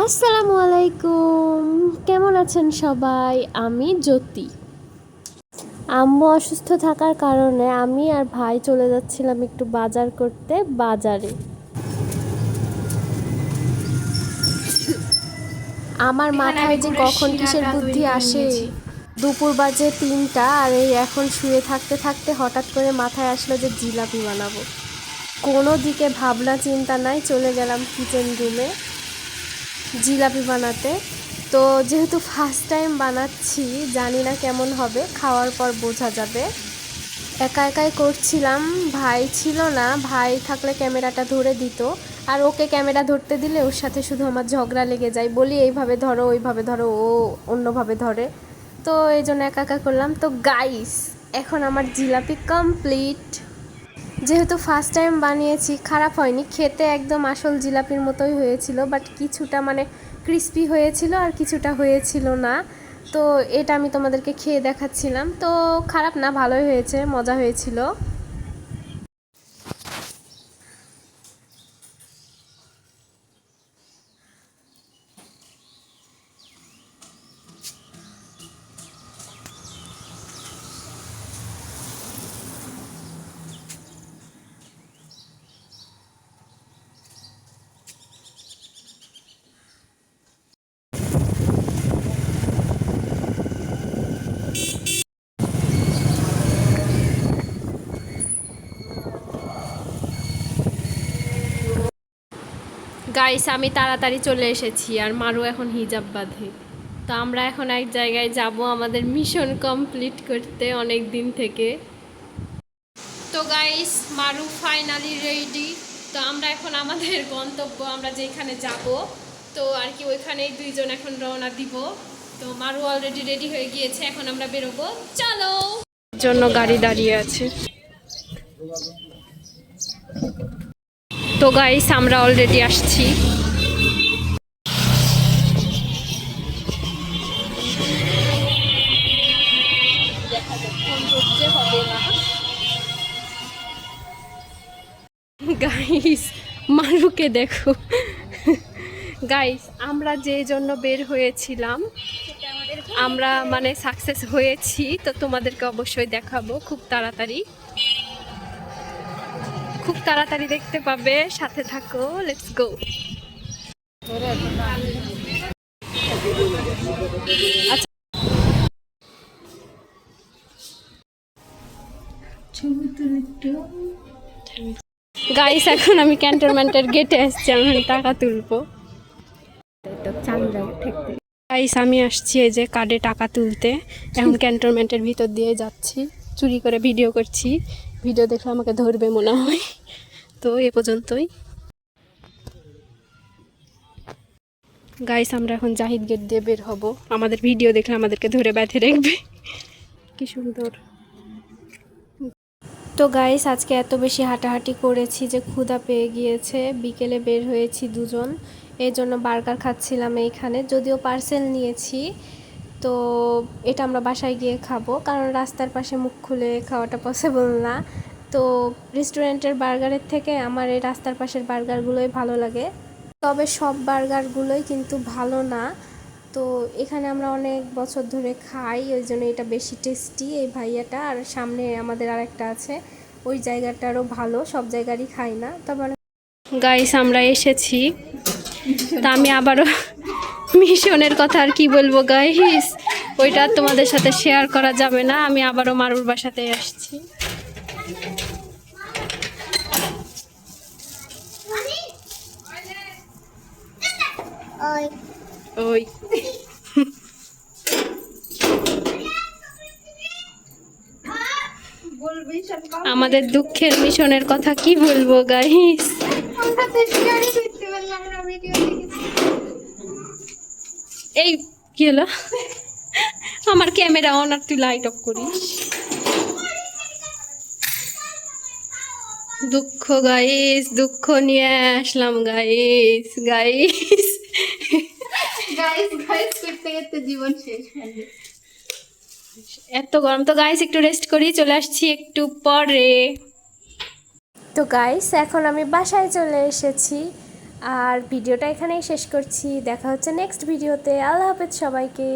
আসসালামু আলাইকুম। কেমন আছেন সবাই? আমি জ্যোতি। আম্মু অসুস্থ থাকার কারণে আমি আর ভাই চলে যাচ্ছিলাম একটু বাজার করতে বাজারে। আমার মাথায় যে কখন কিসের বুদ্ধি আসে দুপুর বাজে তিনটা আর এই এখন শুয়ে থাকতে থাকতে হঠাৎ করে মাথায় আসলো যে জিলাপি বানাবো। কোনো দিকে ভাবনা চিন্তা নাই চলে গেলাম কিচেন রুমে জিলাপি বানাতে। তো যেহেতু ফার্স্ট টাইম বানাচ্ছি, জানি না কেমন হবে, খাওয়ার পর বোঝা যাবে। একা একাই করছিলাম, ভাই ছিল না, ভাই থাকলে ক্যামেরাটা ধরে দিত। আর ওকে ক্যামেরা ধরতে দিলে ওর সাথে শুধু আমার ঝগড়া লেগে যায়। বলি, এইভাবে ধরো, ওইভাবে ধরো, ও অন্যভাবে ধরে। তো এই জন্য একা একা করলাম। তো গাইস এখন আমার জিলাপি কমপ্লিট যেহেতু ফার্স্ট টাইম বানিয়েছি, খারাপ হয়নি। খেতে একদম আসল জিলাপির মতোই হয়েছিল বাট কিছুটা মানে ক্রিস্পি হয়েছিল আর কিছুটা হয়েছিল না। তো এটা আমি তোমাদেরকে খেয়ে দেখাচ্ছিলাম। তো খারাপ না, ভালোই হয়েছে, মজা হয়েছিল। গাইস আমি তাড়াতাড়ি চলে এসেছি আর মারু এখন হিজাব বাঁধে। তো আমরা এখন এক জায়গায় যাব আমাদের মিশন কমপ্লিট করতে অনেক দিন থেকে। তো গাইস মারু ফাইনালি রেডি তো আমরা এখন আমাদের গন্তব্য, আমরা যেখানে যাব, তো আর কি ওইখানেই দুইজন এখন রওনা দিব। তো মারু অলরেডি রেডি হয়ে গিয়েছে, এখন আমরা বেরোবো। চলো! জন্য গাড়ি দাঁড়িয়ে আছে। তো গাইস আমরা অলরেডি আসছি। গাইস মারুকে দেখো। গাইস আমরা যে জন্য বের হয়েছিলাম, আমরা মানে সাকসেস হয়েছি, তো তোমাদেরকে অবশ্যই দেখাবো খুব তাড়াতাড়ি। খুব তাড়াতাড়ি দেখতে পাবে। সাথে থাকো লেটস গো গাইস এখন আমি ক্যান্টনমেন্টের গেটে আসছি আমি টাকা তুলবো। গাইস আমি আসছি এই যে কার্ডে টাকা তুলতে। এখন ক্যান্টনমেন্টের ভিতর দিয়ে যাচ্ছি, চুরি করে ভিডিও করছি। ভিডিও দেখলে আমাকে ধরবে মনে হয়। তো এ পর্যন্তই। গাইস আমরা এখন জাহিদ গেট দিয়ে বের হব। আমাদের ভিডিও দেখলে আমাদেরকে ধরে বেঁধে রাখবে। কি সুন্দর। তো গাইস আজকে এত বেশি হাঁটাহাঁটি করেছি যে ক্ষুধা পেয়ে গিয়েছে। বিকেলে বের হয়েছি দুজন। এই জন্য বার্গার খাচ্ছিলাম এইখানে। যদিও পার্সেল নিয়েছি। তো এটা আমরা বাসায় গিয়ে খাব, কারণ রাস্তার পাশে মুখ খুলে খাওয়াটা পসিবল না। তো রেস্টুরেন্টের বার্গারের থেকে আমার এই রাস্তার পাশের বার্গারগুলোই ভালো লাগে। তবে সব বার্গারগুলোই কিন্তু ভালো না। তো এখানে আমরা অনেক বছর ধরে খাই, ওই জন্য এটা বেশি টেস্টি এই ভাইয়াটা। আর সামনে আমাদের আরেকটা আছে, ওই জায়গাটারও ভালো, সব জায়গারই খাই না। তবে গাইস আমরা এসেছি। তা আমি আবারও মিশনের কথা আর কি বলব গাইস ওইটা তোমাদের সাথে শেয়ার করা যাবে না আমি আবারও মারুর বাসাতে আসছি। ওই। আমাদের দুঃখের মিশনের কথা কি বলব গাইস এই কি হলো? আমার ক্যামেরা অন আর তুই লাইট অফ করিস। দুঃখ গাইস দুঃখ নিয়ে আসলাম গাইস গাইস গাইস গাইস করতে করতে জীবন শেষ এত গরম। তো গাইস একটু রেস্ট করি চলে আসছি একটু পরে। তো গাইস এখন আমি বাসায় চলে এসেছি। আর ভিডিওটা এখানেই শেষ করছি। দেখা হচ্ছে নেক্সট ভিডিওতে আল্লাহ হাফেজ সবাইকে।